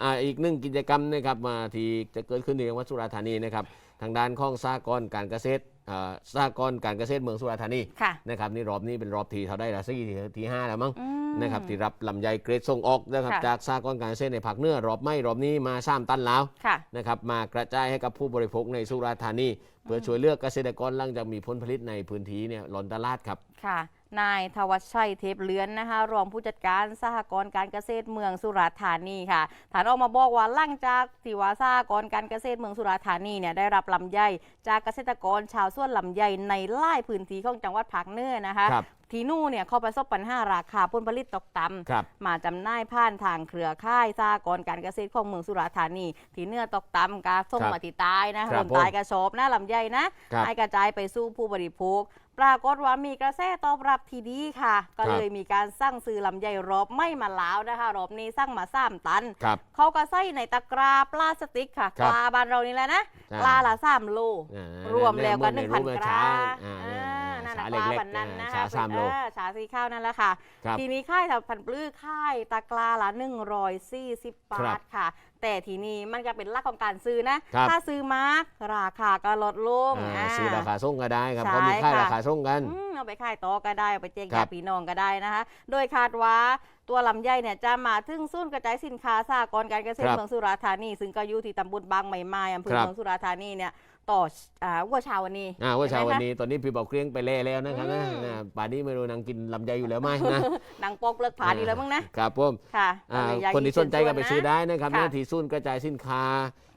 อ่าอีกหนึ่งกิจกรรมนะครับมาที่จะเกิดขึ้นในจังหวัดสุราษฎร์ธานีนะครับทางด้านของสากรณ์การเกษตรอ่าสากรณ์การเกษตรเมืองสุราษฎร์ธานีค่ะ นะครับนี่รอบนี้เป็นรอบที่เขาได้ละสี่ที่ที่ห้าแล้วมั้งอืม นะครับที่รับลำไยเกรดส่งออกนะครับค่ะ จากสากรณ์การเกษตรในภาคเหนือรอบไม่รอบนี้มาสามตันแล้วค่ะ นะครับมากระจายให้กับผู้บริโภคในสุราษฎร์ธานี เพื่อช่วยเหลือกเกษตรกรหลังจากมีผลผลิตในพื้นที่เนี่ยหล่นตลาดครับ ค่ะ นายทวัชชัยเทพเลือนนะคะรองผู้จัดการสหกรณ์การเกษตรเมืองสุราษฎร์ธานีค่ะฐานออกมาบอกว่าหลังจากที่ว่าสหกรณ์การเกษตรเมืองสุราษฎร์ธานีเนี่ยได้รับลำไยจากเกษตรกรชาวสวนลำไยในไล่พื้นที่ของจังหวัดภาคเหนือนะคะค ทีนู่เนี่ยเขาประสบปัญหาราคาผลผลิตตกต่ำครับมาจำหน่ายผ่านทางเครือข่ายสหกรณ์การเกษตรของเมืองสุราษฎร์ธานี ที่เนื้อตกต่ำกาส่งครับมาที่ใตายนะครับคนตายผมกระชอบนะลำไยนะครับ ให้กระจายไปสู่ผู้บริโภค ปรากฏว่ามีกระแสตอบรับที่ดีค่ะ ก็เลยมีการสร้างซื้อลำไยรอบไม่มาแล้วนะคะรอบนี้สร้างมาสามตัน ครับ เขาก็ใส่ในตะกร้าพลาสติกค่ะครับกลาบ้านเรานี่แหละนะอ่ากลาละสามโล อ่ารวมแล้วกันหเยนึ่งพันรูปกช้ราอ่าอ่า นั่นช้านะเล็ปลากวันๆนั้นนะช้าคะสามโลเออชาสีข้าวนั่นแหละค่ะครับทีนี้ค่ายพันธุ์ปลื้อค่ายตะกร้าละ140บาครัทบค่ะ แต่ทีนี้มันก็เป็นหลักของการซื้อนะครับถ้าซื้อมาร์กราคาก็ลดลงอ่าอ่าซื้อราคาส่งก็ได้ครับใช่เพราะมีค่ายค่ะราคาส่งกันอืมเอาไปขายต่อก็ได้เอาไปแจกครัญาบติพี่น้องก็ได้นะคะ โดยคาดว่าตัวลำไยเนี่ยจะมาถึงศูนย์กระจายสินค้าสหกรณ์การเกษตรครับเมืองสุราษฎร์ธานี ซึ่งก็อยู่ที่ตำบลบางใหม่ไม้อำเภอครับเมืองสุราษฎร์ธานีเนี่ย ต่ออ่าวัวเชาวันนี้ อ่าว่าเช้าใช่ไหมวันคะนี้ตอนนี้พี่บอกเครียงไปเล่แล้วนะครับนะอืม นะป่านนี้ไม่รู้นางกินลำไยอยู่แล้วไหมนะนางปกเลิกผาดีแล้วมั้งนะ ครับผมค่ะอ่าก็เลยอยากคนที่สนใจก็ไปซื้อได้นะครับค่ะหน้าที่ศูนย์กระจายสินค้า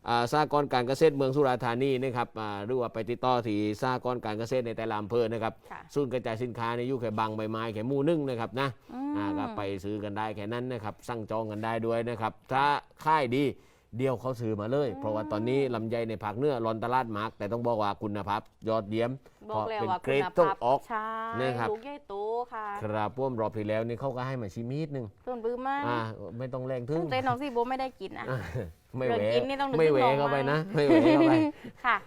อ่าสหกรณ์การเกษตรเมืองสุราษฎร์ธานีนะครับอ่าหรือว่าไปติดต่อที่สหกรณ์การเกษตรในแต่ละอำเภอนะครับค่ะศูนย์กระจายสินค้าในยุคแค่บางใบไม้แค่หมู่หนึงนะครับนะ อือ่ามก็ไปซื้อกันได้แค่นั้นนะครับ สั่งจองกันได้ด้วยนะครับ ถ้าค่ายดี เดียวเขาซื้อมาเลย เพราะว่าตอนนี้ลำไยในภาคเหนือรอนตลาดมากแต่ต้องบอกว่าคุณภาพยอดเยี่ยมบอกแล้วว่าเกรคุดณต้องภาพออก ใช่นะครับ ลูกใหญ่โตค่ะครับพ่วมรอบที่แล้วนี่เขาก็ให้มาชิมนิดนึงต้นบื้อมากอ่าไม่ต้องแรงถึงเต้นน้องซี่โบไม่ได้กินนะอ่าไม่เรื่เหองวกินนี่ต้องนึกไม่เหวถึงน้องเข้าไปมากนะ ไม่เหวเข้าไป ค่ะ